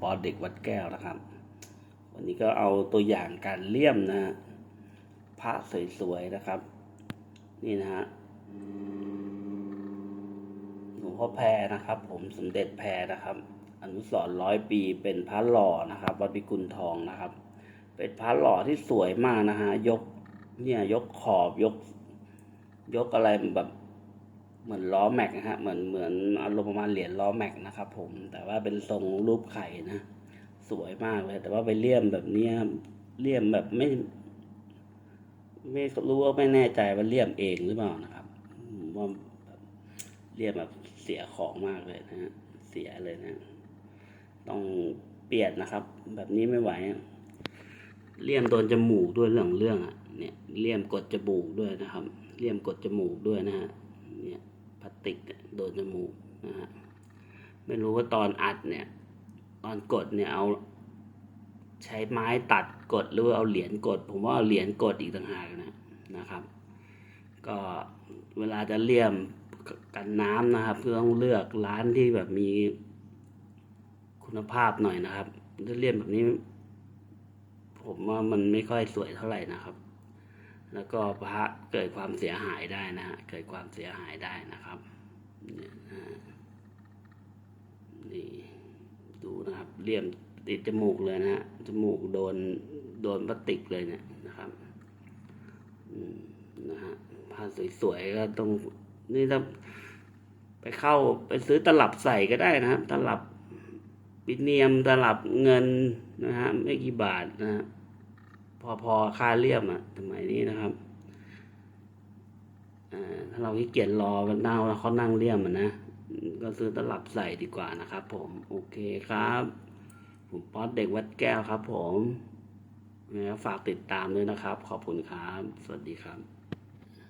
ปอเด็กวัดแก้วนะครับ วันนี้ก็เอาตัวอย่างการเลี่ยมนะฮะพระสวยๆนะครับ นี่นะฮะหลวงพ่อแพรนะครับ ผมสมเด็จแพรนะครับ อนุสร์ร้อยปีเป็นพระหล่อนะครับวัดพิกุลทองนะครับ เป็นพระหล่อที่สวยมากนะฮะยกเนี่ยยกขอบยก ยกอะไรแบบ เหมือนล้อแม็กนะฮะเหมือนเหมือนอารมณ์ประมาณเหรียญล้อแม็กนะครับผมแต่ว่าเป็นทรงรูปไข่นะ สวยมากเลย แต่ว่าไปเลี่ยมแบบเนี้ยเลี่ยมแบบไม่ ไม่รู้ว่าไม่แน่ใจว่าเลี่ยมเองหรือเปล่านะครับว่าเลี่ยมแบบเสียของมากเลยนะฮะเสียเลยนะ ต้องเปลี่ยนนะครับ แบบนี้ไม่ไหวเลี่ยมโดนจมูกด้วยเรื่องของเรื่องอะเนี่ยเลี่ยมกดจมูกด้วยนะครับ เลี่ยมกดจมูกด้วยนะฮะ พลาสติกโดนจมูกนะฮะไม่รู้ว่าตอนอัดเนี่ย ตอนกดเนี่ยเอาใช้ไม้ตัดกดหรือว่าเอาเหรียญกด ผมว่าเอาเหรียญกดอีกต่างหากนะนะครับ ก็เวลาจะเลี่ยมกันน้ำนะครับก็ต้องเลือกร้านที่แบบมีคุณภาพหน่อยนะครับถ้าเลี่ยมแบบนี้ ผมว่ามันไม่ค่อยสวยเท่าไหร่นะครับ แล้วก็พระเกิดความเสียหายได้นะฮะเกิดความเสียหายได้นะครับนี่ดูนะครับเลี่ยมติดจมูกเลยนะฮะจมูกโดนโดนพลาสติกเลยเนี่ยนะครับนะฮะผ้าสวยๆก็ต้องนี่ถ้าไปเข้าไปซื้อตลับใส่ก็ได้นะฮะตลับปิเนียมตลับเงินนะฮะไม่กี่บาทนะฮะ พอพอค่าเลี่ยมอะสมัยนี้นะครับอ่าถ้าเราขี้เกียจรอกันนั่าแล้วเขานั่งเลี่ยมอะนะ ก็ซื้อตลับใส่ดีกว่านะครับผม โอเคครับ ผมป๊อตเด็กวัดแก้วครับผมแล้วฝากติดตามด้วยนะครับ ขอบคุณครับ สวัสดีครับ